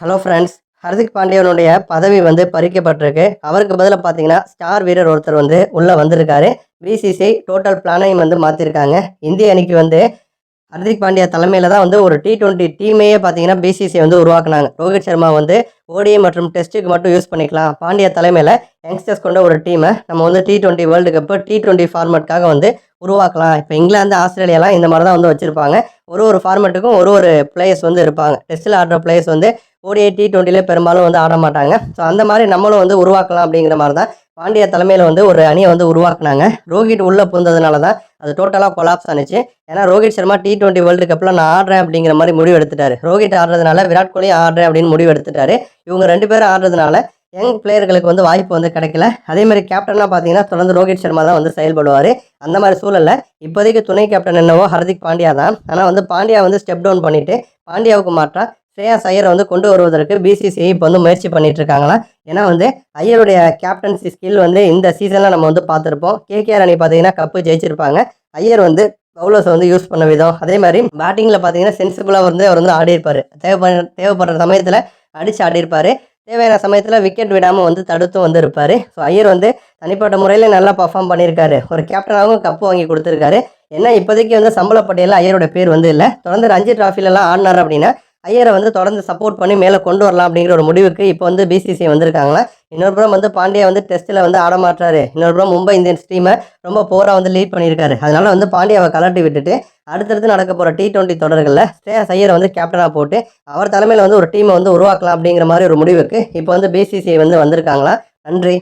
Hello friends Hardik பாண்டியனுடைய பதவி வந்து பறிக்கப்பட்டிருக்கு. அவருக்கு பதிலாக பார்த்தீங்கன்னா ஸ்டார் வீரர் ஒருத்தர் வந்து உள்ளே வந்திருக்காரு. பிசிசிஐ டோட்டல் பிளானையும் வந்து மாற்றிருக்காங்க இந்திய அணிக்கு வந்து ஹர்திக் பாண்டியா தலைமையில் தான் வந்து ஒரு டி டுவெண்ட்டி டீமையே பார்த்தீங்கன்னா பிசிசிஐ வந்து உருவாக்குனாங்க. ரோஹித் சர்மா வந்து ஓடிஐ மற்றும் டெஸ்ட்டுக்கு மட்டும் யூஸ் பண்ணிக்கலாம். பாண்டியா தலைமையில் யங்ஸ்டர்ஸ் கொண்ட ஒரு டீமை நம்ம வந்து T twenty world cup T twenty ஃபார்மேட்காக வந்து உருவாக்கலாம். இப்போ இங்கிலாந்து ஆஸ்திரேலியாலாம் இந்த மாதிரி தான் வந்து வச்சுருப்பாங்க. ஒரு ஒரு ஃபார்மேட்டுக்கும் ஒரு ஒரு பிளேயர்ஸ் வந்து இருப்பாங்க. டெஸ்ட்டில் ஆடுற பிளேயர்ஸ் வந்து ஓடிஐ டி டுவெண்ட்டிலே பெரும்பாலும் வந்து ஆட மாட்டாங்க. ஸோ அந்த மாதிரி நம்மளும் வந்து உருவாக்கலாம் அப்படிங்கிற மாதிரி தான் பாண்டிய தலைமையில் வந்து ஒரு அணியை வந்து உருவாக்குனாங்க. ரோஹித் உள்ளே புந்ததுனால தான் அது டோட்டலாக கொலாப்ஸ் ஆனிச்சு. ஏன்னா Rohit Sharma T twenty world கப்பில் நான் ஆடுறேன் அப்படிங்கிற மாதிரி முடிவு எடுத்துட்டாரு. ரோஹித் ஆடுறதுனால விராட் கோலி ஆடுறேன் அப்படின்னு முடிவு எடுத்துட்டாரு. இவங்க ரெண்டு பேரும் ஆடுறதுனால யங் பிளேயர்களுக்கு வந்து வாய்ப்பு வந்து கிடைக்கல. அதே மாதிரி கேப்டனாக பார்த்தீங்கன்னா தொடர்ந்து ரோஹித் சர்மா தான் வந்து செயல்படுவார். அந்த மாதிரி சூழலில் இப்போதைக்கு துணை கேப்டன் என்னவோ ஹர்திக் பாண்டியா தான் ஆனால் வந்து பாண்டியா வந்து ஸ்டெப் டவுன் பண்ணிவிட்டு பாண்டியாவுக்கு மாற்றாக ஸ்ரேயாஸ் ஐயரை வந்து கொண்டு வருவதற்கு பிசிசிஐ இப்போ வந்து முயற்சி பண்ணிட்டு இருக்காங்களாம் ஏன்னா வந்து ஐயருடைய கேப்டன்சி ஸ்கில் வந்து இந்த சீசனில் நம்ம வந்து பார்த்துருப்போம். கேகேஆர் அணி பார்த்தீங்கன்னா கப்பு ஜெயிச்சிருப்பாங்க. ஐயர் வந்து பவுலர்ஸை வந்து யூஸ் பண்ண விதம். அதே மாதிரி பேட்டிங்கில் பார்த்தீங்கன்னா சென்சிபிளாக வந்து அவர் வந்து ஆடியிருப்பார். தேவைப்படுற தேவைப்படுற சமயத்தில் அடித்து ஆடியிருப்பார். தேவையான சமயத்தில் விக்கெட் விடாமல் வந்து தடுத்தும் வந்து இருப்பார். ஸோ ஐயர் வந்து தனிப்பட்ட முறையில் நல்லா பர்ஃபார்ம் பண்ணியிருக்காரு. ஒரு கேப்டனாகவும் கப்பு வாங்கி கொடுத்துருக்காரு. ஏன்னா இப்போதைக்கு வந்து சம்பள பட்டியலில் ஐயரோட பேர் வந்து இல்லை. தொடர்ந்து ரஞ்சி டிராஃபிலெலாம் ஆடினார் அப்படின்னா ஐயரை வந்து தொடர்ந்து சப்போர்ட் பண்ணி மேலே கொண்டு வரலாம் அப்படிங்கிற ஒரு முடிவுக்கு இப்போ வந்து பிசிசிஐ வந்திருக்காங்களா? இன்னொரு புறம் வந்து பாண்டியா வந்து டெஸ்ட்டில் வந்து ஆட மாட்டாரு இன்னொரு புறம் மும்பை இந்தியன்ஸ் டீமை ரொம்ப போராக வந்து லீட் பண்ணியிருக்காரு. அதனால வந்து பாண்டியாவை கலட்டி விட்டுட்டு அடுத்தடுத்து நடக்க போகிற டி டுவெண்ட்டி தொடர்களில் ஸ்ரேயஸ் ஐயரை வந்து கேப்டனாக போட்டு அவர் தலைமையில் வந்து ஒரு டீமை வந்து உருவாக்கலாம் அப்படிங்கிற மாதிரி ஒரு முடிவுக்கு இப்போ வந்து பிசிசி வந்து வந்திருக்காங்களா? நன்றி.